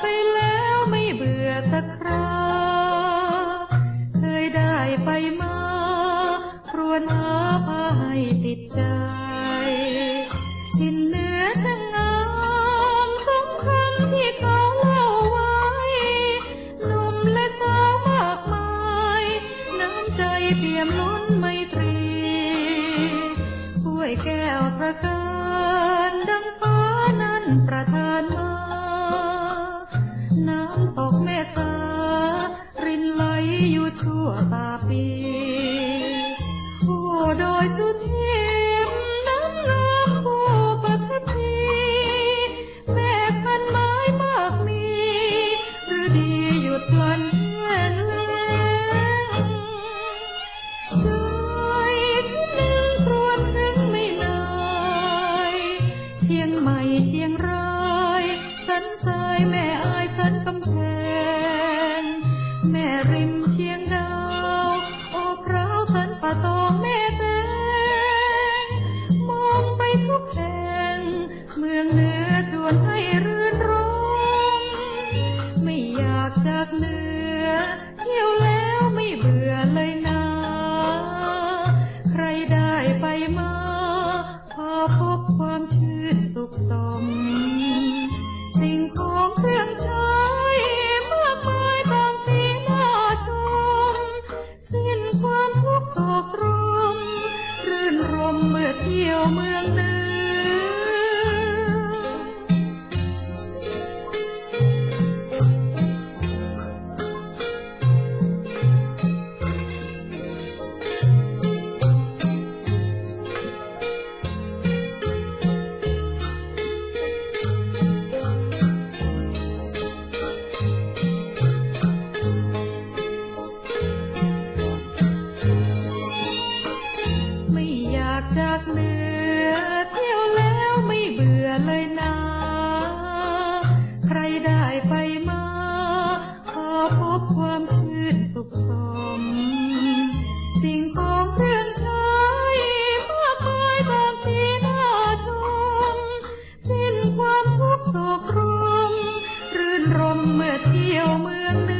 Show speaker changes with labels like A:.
A: ไปแล้วไม่เบื่อ การดังฟ้านั้นประทานมา น้ำตกแม่ตา รินไหลอยู่ทั่วตาปีโอ้โดยสุดที เที่ยงไรายสันทรายแม่อายสันกำแพง แม่ริมเชียงดาวโอ้พร้าวสันป่าตองแม่แตงมองไปทุกแห่งเมืองเนื้อชวนให้รื่นรมไม่อยากจากเนื้อ ยวเมืองเนื้กจากเนื้อ สุขสม สิ่งของเครื่องใช้มากมายบางทีน่าชมสิ้นความทุกข์โศกรมรื่นรมเมื่อเที่ยวเมืองเนื